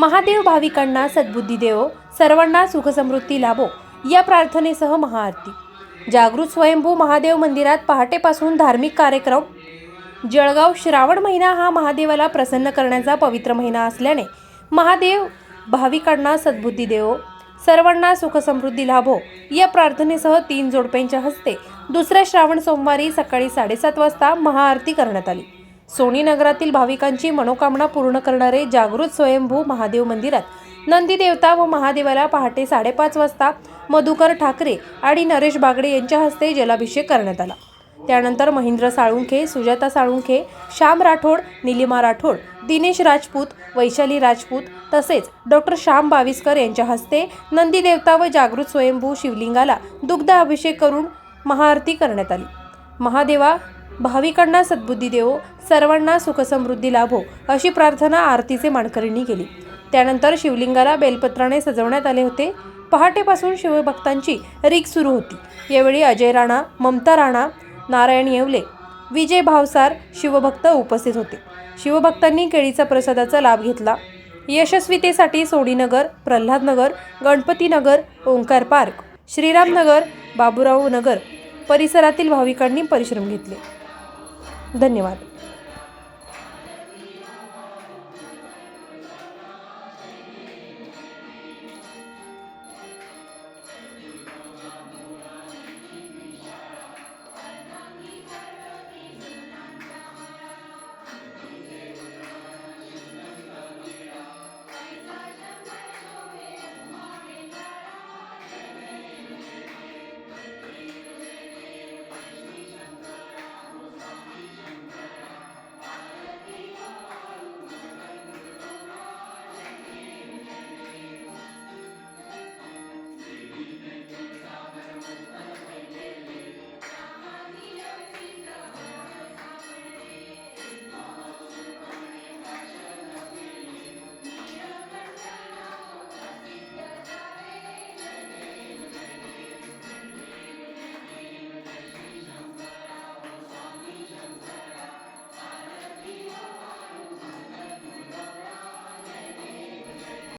महादेव भाविकांना सद्बुद्धी देवो सर्वांना सुखसमृद्धी लाभो या प्रार्थनेसह महाआरती. जागृत स्वयंभू महादेव मंदिरात पहाटेपासून धार्मिक कार्यक्रम. जळगाव श्रावण महिना हा महादेवाला प्रसन्न करण्याचा पवित्र महिना असल्याने महादेव भाविकांना सद्बुद्धी देवो सर्वांना सुखसमृद्धी लाभो या प्रार्थनेसह तीन जोडप्यांच्या हस्ते दुसऱ्या श्रावण सोमवारी सकाळी साडेसात वाजता महाआरती करण्यात आली. सोनी नगरातील भाविकांची मनोकामना पूर्ण करणारे जागृत स्वयंभू महादेव मंदिरात नंदी देवता व महादेवाला पहाटे साडेपाच वाजता मधुकर ठाकरे आणि नरेश बागडे यांच्या हस्ते जलाभिषेक करण्यात आला. त्यानंतर महेंद्र साळुंखे सुजाता साळुंखे श्याम राठोड निलिमा राठोड दिनेश राजपूत वैशाली राजपूत तसेच डॉक्टर श्याम बाविस्कर यांच्या हस्ते नंदी देवता व जागृत स्वयंभू शिवलिंगाला दुग्ध अभिषेक करून महाआरती करण्यात आली. महादेवा भाविकांना सद्बुद्धी देवो सर्वांना सुखसमृद्धी लाभो अशी प्रार्थना आरतीचे मानकरींनी केली. त्यानंतर शिवलिंगाला बेलपत्राने सजवण्यात आले होते. पहाटेपासून शिवभक्तांची रीक सुरू होती. यावेळी अजय राणा ममता राणा नारायण येवले विजय भावसार शिवभक्त उपस्थित होते. शिवभक्तांनी केळीचा प्रसादाचा लाभ घेतला. यशस्वीतेसाठी सोडीनगर प्रल्हादनगर गणपतीनगर ओंकार पार्क श्रीरामनगर बाबुराव नगर परिसरातील भाविकांनी परिश्रम घेतले. धन्यवाद.